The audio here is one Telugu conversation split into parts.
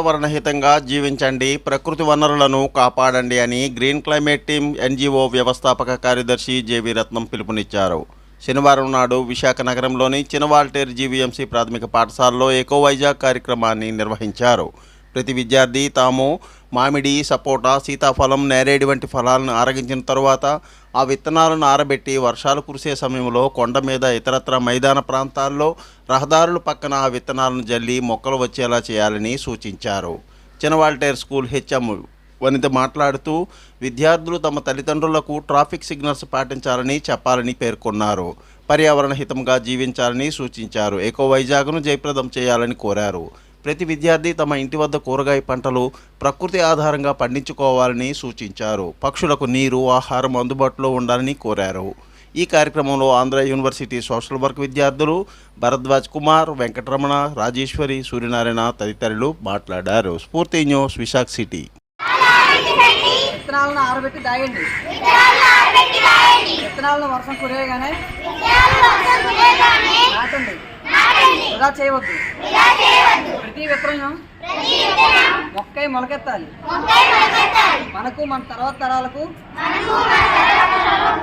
పర్యావరణహితంగా జీవించండి ప్రకృతి వనరులను కాపాడండి అని గ్రీన్ క్లైమేట్ టీమ్ ఎన్జిఓ వ్యవస్థాపక కార్యదర్శి జేవి రత్నం పిలుపునిచ్చారు. శనివారం నాడు విశాఖ నగరంలోని చినవాల్టేర్ జీవీఎంసీ ప్రాథమిక పాఠశాలలో ఎకో వైజాగ్ కార్యక్రమాన్ని నిర్వహించారు. ప్రతి విద్యార్థి తాము మామిడి సపోటా సీతాఫలం నేరేడు వంటి ఫలాలను ఆరగించిన తరువాత ఆ విత్తనాలను ఆరబెట్టి వర్షాలు కురిసే సమయంలో కొండ మీద ఇతరత్ర మైదాన ప్రాంతాల్లో రహదారుల పక్కన ఆ విత్తనాలను జల్లి మొక్కలు వచ్చేలా చేయాలని సూచించారు. చినవాల్టేర్ స్కూల్ హెచ్ఎం వనిత మాట్లాడుతూ విద్యార్థులు తమ తల్లిదండ్రులకు ట్రాఫిక్ సిగ్నల్స్ పాటించాలని చెప్పాలని పేర్కొన్నారు. పర్యావరణ హితంగా జీవించాలని సూచించారు. ఎకో వైజాగ్ను జయప్రదం చేయాలని కోరారు. ప్రతి విద్యార్థి తమ ఇంటి వద్ద కూరగాయ పంటలు ప్రకృతి ఆధారంగా పండించుకోవాలని సూచించారు. పక్షులకు నీరు ఆహారం అందుబాటులో ఉండాలని కోరారు. ఈ కార్యక్రమంలో ఆంధ్ర యూనివర్సిటీ సోషల్ వర్క్ విద్యార్థులు భరద్వాజ్ కుమార్ వెంకటరమణ రాజేశ్వరి సూర్యనారాయణ తదితరులు మాట్లాడారు. స్ఫూర్తి న్యూస్ విశాఖ సిటీ. విత్తనాలను ఆరబెట్టి దాయండి. విత్తనాలను వర్షం కురేయగానే నాటండి. వృధా చేయవద్దు. ప్రతి విత్తనం మొక్కై మొలకెత్తాలి. మనకు మన తర్వాత తరాలకు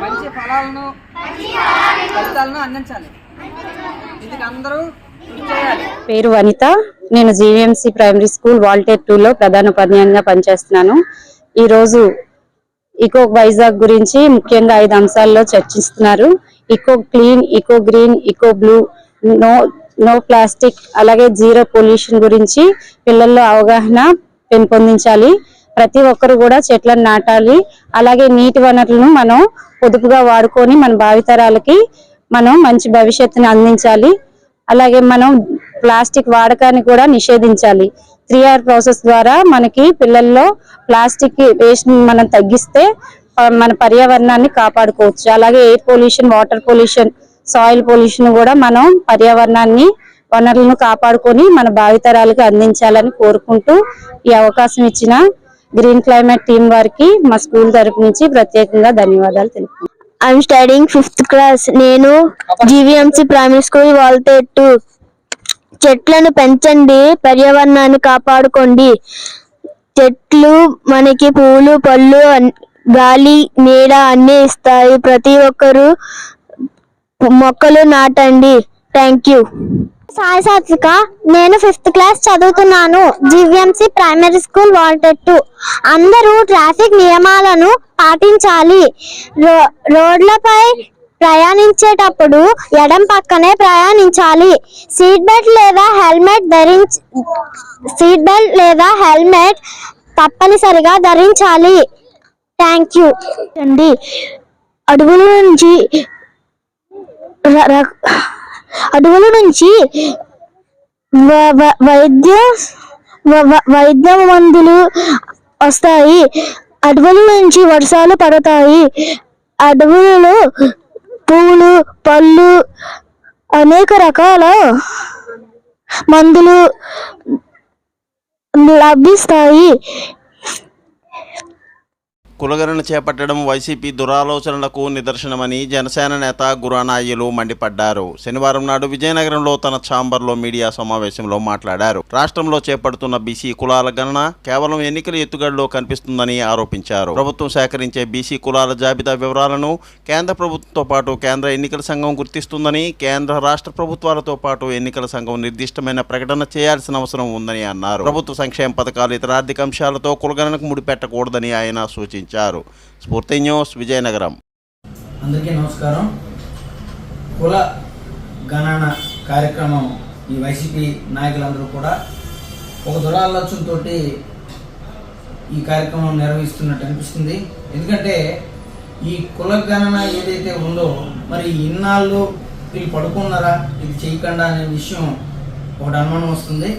మంచి ఫలాలను ఫలితాలను అందించాలి. ఇందుకు అందరూ పేరు వనిత. నేను GVMC primary school Waltair two లో ప్రధాన ఉపాధ్యాయునిగా పనిచేస్తున్నాను. ఈ రోజు ఇకో వైజాగ్ గురించి ముఖ్యంగా ఐదు అంశాల్లో చర్చిస్తున్నారు. Eco clean eco green eco blue no no plastic అలాగే జీరో పొల్యూషన్ గురించి పిల్లల్లో అవగాహన పెంపొందించాలి. ప్రతి ఒక్కరు కూడా చెట్లను నాటాలి. అలాగే నీటి వనరులను మనం పొదుపుగా వాడుకొని మన భావితరాలకి మనం మంచి భవిష్యత్తుని అందించాలి. అలాగే మనం ప్లాస్టిక్ వాడకాన్ని కూడా నిషేధించాలి. త్రీ ఆర్ ప్రాసెస్ ద్వారా మనకి పిల్లల్లో ప్లాస్టిక్ వేస్ట్ మనం తగ్గిస్తే మన పర్యావరణాన్ని కాపాడుకోవచ్చు. అలాగే air pollution water pollution soil pollution కూడా మనం పర్యావరణాన్ని వనరులను కాపాడుకొని మన భావితరాలకు అందించాలని కోరుకుంటూ ఈ అవకాశం ఇచ్చిన గ్రీన్ క్లైమేట్ టీం వారికి మా స్కూల్ తరపు నుంచి ప్రత్యేకంగా ధన్యవాదాలు తెలుపుతున్నాను ఐఎమ్ స్టడింగ్ ఫిఫ్త్ క్లాస్ నేను GVMC primary school Waltair two చెట్లను పెంచండి పర్యావరణాన్ని కాపాడుకోండి. చెట్లు మనకి పూలు పళ్ళు గాలి నీడ అన్నీ ఇస్తాయి. ప్రతి ఒక్కరూ మొక్కలు నాటండి. థ్యాంక్ యూ సాయి సాత్విక నేను ఫిఫ్త్ క్లాస్ చదువుతున్నాను. GVMC primary school Waltair two అందరూ ట్రాఫిక్ నియమాలను పాటించాలి. రో- రోడ్లపై ప్రయాణించేటప్పుడు ఎడం పక్కనే ప్రయాణించాలి. సీట్ బెల్ట్ లేదా హెల్మెట్ ధరించ సీట్ బెల్ట్ లేదా హెల్మెట్ తప్పనిసరిగా ధరించాలి. థ్యాంక్ యూ అండి. అడవుల నుంచి అడవుల నుంచి వ- వ- వైద్య వైద్య మందులు వస్తాయి. అడవుల నుంచి వర్షాలు పడతాయి. అడవులలో పువ్వులు పళ్ళు అనేక రకాల మందులు లభిస్తాయి. కులగణన చేపట్టడం వైసీపీ దురాలోచనలకు నిదర్శనమని జనసేన నేత గురానాయ్యలు మండిపడ్డారు. శనివారం నాడు విజయనగరంలో తన ఛాంబర్లో మీడియా సమావేశంలో మాట్లాడారు. రాష్ట్రంలో చేపడుతున్న బీసీ కులాల గణన కేవలం ఎన్నికల ఎత్తుగడలో కనిపిస్తుందని ఆరోపించారు. ప్రభుత్వం సేకరించే బీసీ కులాల జాబితా వివరాలను కేంద్ర ప్రభుత్వంతో పాటు కేంద్ర ఎన్నికల సంఘం గుర్తిస్తుందని కేంద్ర రాష్ట్ర ప్రభుత్వాలతో పాటు ఎన్నికల సంఘం నిర్దిష్టమైన ప్రకటన చేయాల్సిన అవసరం ఉందని అన్నారు. ప్రభుత్వ సంక్షేమ పథకాలు ఇతర ఆర్థిక అంశాలతో కులగణనకు ముడిపెట్టకూడదని ఆయన సూచించారు. స్ఫూర్తి న్యూస్ విజయనగరం. అందరికీ నమస్కారం. కుల గణన కార్యక్రమం ఈ వైసీపీ నాయకులందరూ కూడా ఒక దురాలోచనతో ఈ కార్యక్రమం నిర్వహిస్తున్నట్టు అనిపిస్తుంది. ఎందుకంటే ఈ కుల గణన ఏదైతే ఉందో మరి ఇన్నాళ్ళు వీళ్ళు పడుకున్నారా? ఇది చేయకుండా అనే విషయం ఒకటి అనుమానం వస్తుంది.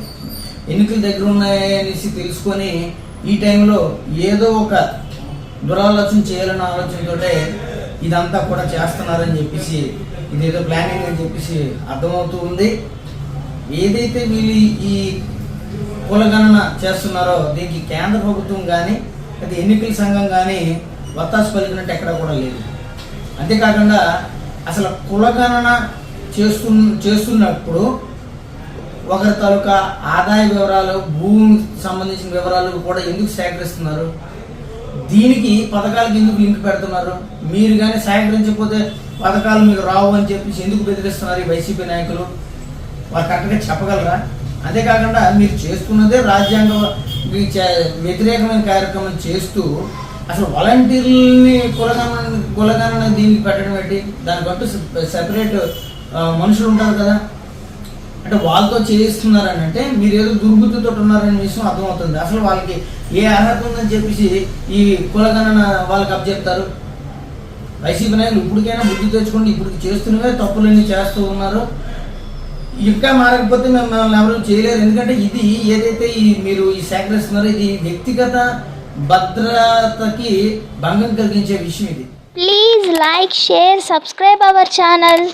ఎన్నికల దగ్గర ఉన్నాయనేసి తెలుసుకొని ఈ టైంలో ఏదో ఒక దురాలోచన చేయాలన్న ఆలోచనతోటే ఇదంతా కూడా చేస్తున్నారని చెప్పేసి ఇదేదో ప్లానింగ్ అని చెప్పేసి అర్థమవుతూ ఉంది. ఏదైతే వీళ్ళు ఈ కులగణన చేస్తున్నారో దీనికి కేంద్ర ప్రభుత్వం కానీ అది ఎన్నికల సంఘం కానీ వత్తాసు పలికినట్టు ఎక్కడ కూడా లేదు. అంతేకాకుండా అసలు కులగణన చేస్తు చేస్తున్నప్పుడు ఒకరి తాలూకా ఆదాయ వివరాలు భూమికి సంబంధించిన వివరాలు కూడా ఎందుకు సేకరిస్తున్నారు? దీనికి పథకాలకు ఎందుకు లింక్ పెడుతున్నారు? మీరు కానీ సహకరించకపోతే పథకాలు మీకు రావు అని చెప్పేసి ఎందుకు బెదిరిస్తున్నారు ఈ వైసీపీ నాయకులు? వారు కరెక్ట్గా చెప్పగలరా? అంతేకాకుండా మీరు చేస్తున్నదే రాజ్యాంగ చే- వ్యతిరేకమైన కార్యక్రమం చేస్తూ అసలు వాలంటీర్లని కులగణన కులగణన దీనికి పెట్టడం ఏంటి? దానికంటూ సెపరేట్ మనుషులు ఉంటారు కదా. అంటే వాళ్ళతో చేయిస్తున్నారని అంటే మీరు ఏదో దుర్బుద్ధితో ఉన్నారనే విషయం అర్థమవుతుంది. అసలు వాళ్ళకి ఏ అర్హత ఉందని చెప్పేసి ఈ కులగణన వాళ్ళకి అప్పచెప్తారు వైసీపీ నాయకులు ఇప్పటికైనా బుద్ధి తెచ్చుకోండి ఇప్పుడు చేస్తున్నవే తప్పులన్నీ చేస్తూ ఉన్నారు. ఇంకా మారకపోతే మేము మిమ్మల్ని ఎవరు చేయలేరు. ఎందుకంటే ఇది ఏదైతే ఈ మీరు ఈ సేకరిస్తున్నారో ఇది వ్యక్తిగత భద్రతకి భంగం కలిగించే విషయం ఇది. Please like share subscribe our channel.